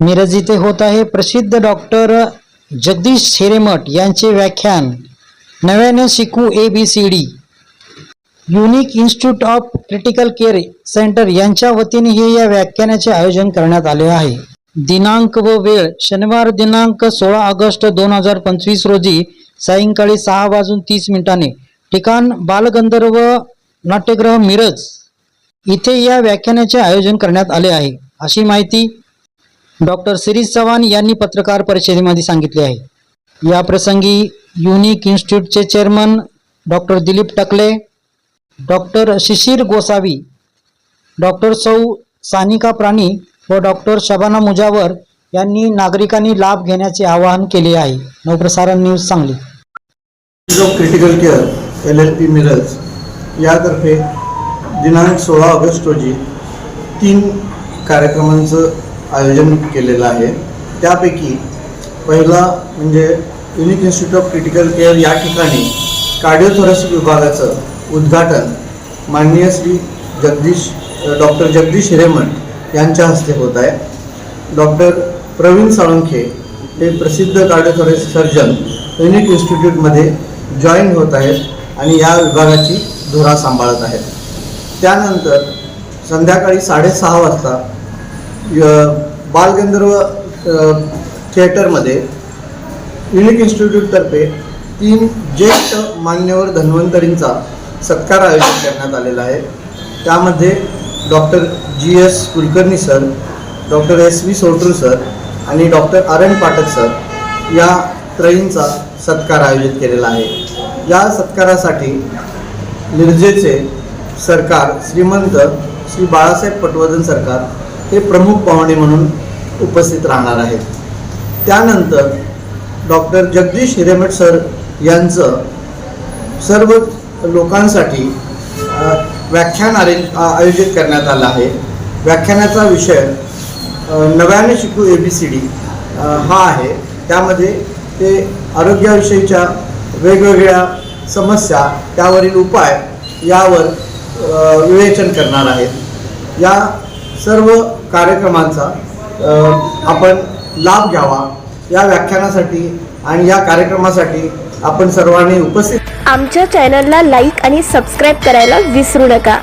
मिरज इथे होत आहे. प्रसिद्ध डॉक्टर जगदीश शेरेमठ यांचे व्याख्यान नव्याने शिकू A B C D unique institute of critical care centre यांच्या वतीने हे या व्याख्यानाचे आयोजन करण्यात आले आहे. दिनांक व वेळ शनिवार दिनांक सोळा ऑगस्ट दोन हजार पंचवीस रोजी सायंकाळी सहा वाजून तीस मिनिटांनी ठिकाण बालगंधर्व नाट्यगृह मिरज इथे या व्याख्यानाचे आयोजन करण्यात आले आहे. अशी माहिती डॉक्टर शिरीष चव्हाण यांनी पत्रकार परिषदेमध्ये सांगितले आहे. या प्रसंगी unique इन्स्टिट्यूटचे chairman doctor Dilip Takle doctor Shishir Gosavi doctor सौ सानिका प्राणी व डॉक्टर शबाना मुजावर यांनी नागरिकांनी लाभ घेण्याचे आवाहन केले आहे. Navprasaran news Sangli. Of critical care L L P Miraj यातर्फे दिनांक सोळा ऑगस्ट रोजी तीन कार्यक्रमांचं आयोजन केलेलं आहे. त्यापैकी पहिला म्हणजे unique institute of critical care या ठिकाणी कार्डिओथोरॅसिक विभागाचं उद्घाटन माननीय श्री जगदीश डॉक्टर जगदीश हिरेमठ यांच्या हस्ते होत आहे. डॉक्टर प्रवीण साळुंखे हे प्रसिद्ध कार्डिओथोरॅसिक सर्जन युनिक इन्स्टिट्यूटमध्ये जॉईन होत आहेत आणि या विभागाची धुरा सांभाळत आहेत. त्यानंतर संध्याकाळी साडेसहा वाजता बालगंधर्व थिएटरमध्ये युनिक इन्स्टिट्यूटतर्फे तीन ज्येष्ठ मान्यवर धन्वंतरींचा सत्कार आयोजित करण्यात आलेला आहे. त्यामध्ये doctor G S Kulkarni sir doctor S V Sotru sir आणि doctor R N Pathak sir या त्रयींचा सत्कार आयोजित केलेला आहे. या सत्कारासाठी मिरजेचे सरकार श्रीमंत श्री बाळासाहेब पटवर्धन सरकार हे प्रमुख पाहुणे म्हणून उपस्थित राहणार आहेत. त्यानंतर डॉक्टर जगदीश हिरेमठ सर यांचं सर्व लोकांसाठी व्याख्यान अरेंज आयोजित करण्यात आलं आहे. व्याख्यानाचा विषय नव्याने शिकू ए बी सी डी हा आहे. त्यामध्ये ते आरोग्याविषयीच्या वेगवेगळ्या समस्या त्यावरील उपाय यावर विवेचन करणार आहेत. या सर्व कार्यक्रमांचा आपण लाभ घ्यावा या व्याख्यानासाठी आणि या कार्यक्रमासाठी आपण सर्वांनी उपस्थित आमच्या चॅनलला लाईक आणि सबस्क्राईब करायला विसरू नका.